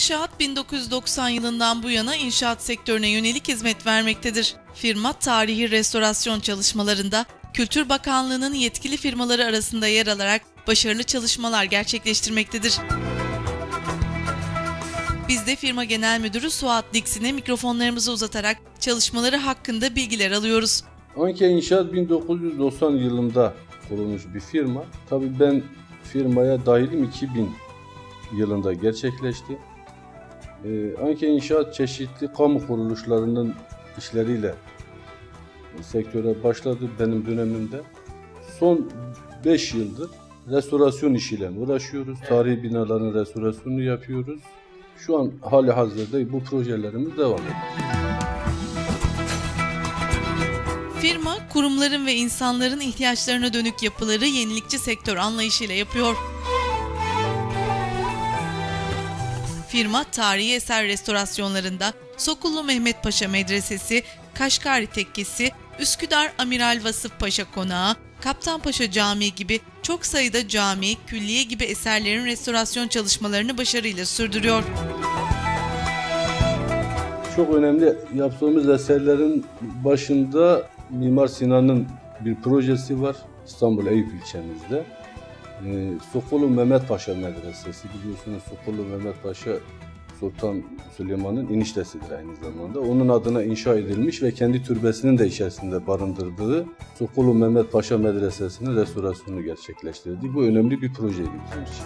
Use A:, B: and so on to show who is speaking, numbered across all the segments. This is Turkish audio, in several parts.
A: İnşaat 1990 yılından bu yana inşaat sektörüne yönelik hizmet vermektedir. Firma tarihi restorasyon çalışmalarında Kültür Bakanlığı'nın yetkili firmaları arasında yer alarak başarılı çalışmalar gerçekleştirmektedir. Biz de firma genel müdürü Suat Diksin'e mikrofonlarımızı uzatarak çalışmaları hakkında bilgiler alıyoruz.
B: Anke İnşaat 1990 yılında kurulmuş bir firma. Tabii ben firmaya dahilim 2000 yılında gerçekleşti. Ee, Anke İnşaat çeşitli kamu kuruluşlarının işleriyle sektöre başladı benim dönemimde. Son 5 yıldır restorasyon işiyle uğraşıyoruz. Tarihi binaların restorasyonunu yapıyoruz. Şu an hali hazırda bu projelerimiz devam ediyor.
A: Firma, kurumların ve insanların ihtiyaçlarına dönük yapıları yenilikçi sektör anlayışıyla yapıyor. Firma, tarihi eser restorasyonlarında Sokullu Mehmet Paşa Medresesi, Kaşgari Tekkesi, Üsküdar Amiral Vasıf Paşa Konağı, Kaptanpaşa Camii gibi çok sayıda cami, külliye gibi eserlerin restorasyon çalışmalarını başarıyla sürdürüyor.
B: Çok önemli yaptığımız eserlerin başında Mimar Sinan'ın bir projesi var İstanbul Eyüp ilçemizde. Ee, Sokolu Mehmet Paşa Medresesi biliyorsunuz Sokolu Mehmet Paşa Sultan Süleyman'ın eniştesidir aynı zamanda. Onun adına inşa edilmiş ve kendi türbesinin de içerisinde barındırdığı Sokolu Mehmet Paşa Medresesi'nin restorasyonunu gerçekleştirdi. Bu önemli bir projeydi bizim için.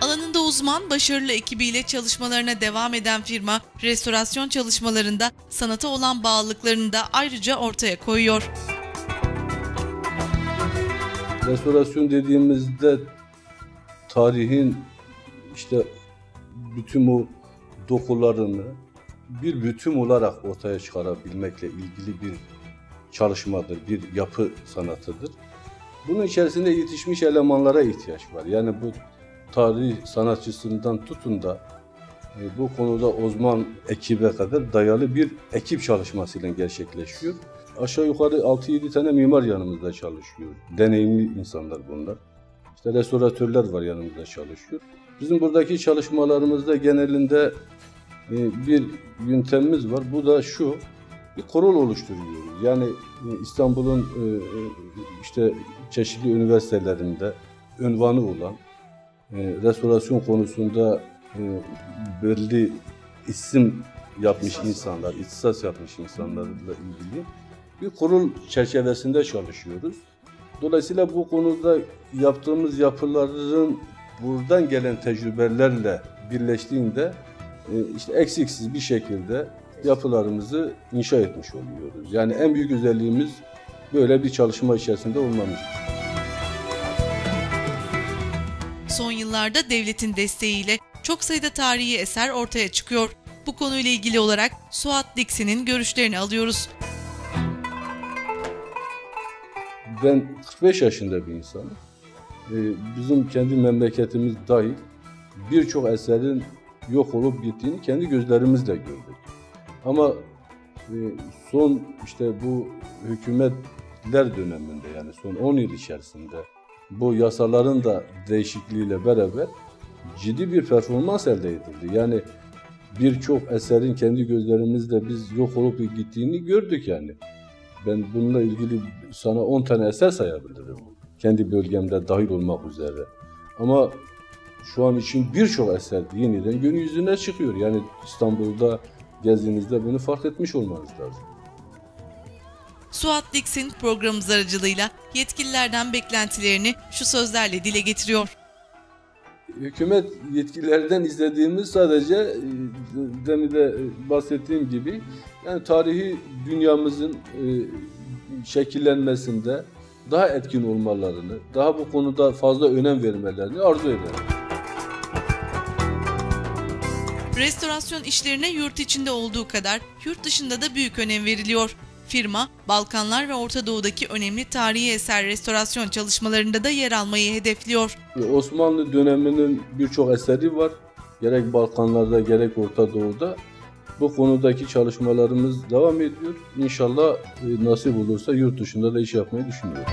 A: Alanında uzman, başarılı ekibiyle çalışmalarına devam eden firma, restorasyon çalışmalarında sanata olan bağlılıklarını da ayrıca ortaya koyuyor.
B: Restorasyon dediğimizde tarihin işte bütün bu dokularını bir bütün olarak ortaya çıkarabilmekle ilgili bir çalışmadır, bir yapı sanatıdır. Bunun içerisinde yetişmiş elemanlara ihtiyaç var. Yani bu tarih sanatçısından tutun da bu konuda uzman ekibe kadar dayalı bir ekip çalışmasıyla gerçekleşiyor. Aşağı yukarı 6-7 tane mimar yanımızda çalışıyor. Deneyimli insanlar bunlar. İşte restoratörler var yanımızda çalışıyor. Bizim buradaki çalışmalarımızda genelinde e, bir yöntemimiz var. Bu da şu, bir kurul oluşturuyoruz. Yani e, İstanbul'un e, işte çeşitli üniversitelerinde ünvanı olan restorasyon konusunda belli isim yapmış insanlar, ihtisas yapmış insanlarla ilgili bir kurul çerçevesinde çalışıyoruz. Dolayısıyla bu konuda yaptığımız yapıların buradan gelen tecrübelerle birleştiğinde e, işte eksiksiz bir şekilde yapılarımızı inşa etmiş oluyoruz. Yani en büyük özelliğimiz böyle bir çalışma içerisinde olmamız.
A: Son yıllarda devletin desteğiyle çok sayıda tarihi eser ortaya çıkıyor. Bu konuyla ilgili olarak Suat Diksin'in görüşlerini alıyoruz.
B: Ben 45 yaşında bir insanım. Ee, bizim kendi memleketimiz dahil birçok eserin yok olup gittiğini kendi gözlerimizle gördük. Ama e, son işte bu hükümetler döneminde yani son 10 yıl içerisinde bu yasaların da değişikliğiyle beraber ciddi bir performans elde edildi. Yani birçok eserin kendi gözlerimizle biz yok olup gittiğini gördük yani. Ben bununla ilgili sana 10 tane eser sayabilirim. Kendi bölgemde dahil olmak üzere. Ama şu an için birçok eser yeniden gün yüzüne çıkıyor. Yani İstanbul'da gezdiğinizde bunu fark etmiş olmanız lazım.
A: Suat Dix'in programımız aracılığıyla yetkililerden beklentilerini şu sözlerle dile getiriyor.
B: Hükümet yetkililerden izlediğimiz sadece e, demin de bahsettiğim gibi yani tarihi dünyamızın e, şekillenmesinde daha etkin olmalarını, daha bu konuda fazla önem vermelerini arzu ederim.
A: Restorasyon işlerine yurt içinde olduğu kadar yurt dışında da büyük önem veriliyor. Firma, Balkanlar ve Orta Doğu'daki önemli tarihi eser restorasyon çalışmalarında da yer almayı hedefliyor.
B: Osmanlı döneminin birçok eseri var. Gerek Balkanlarda gerek Orta Doğu'da. Bu konudaki çalışmalarımız devam ediyor. İnşallah e, nasip olursa yurt dışında da iş yapmayı düşünüyoruz.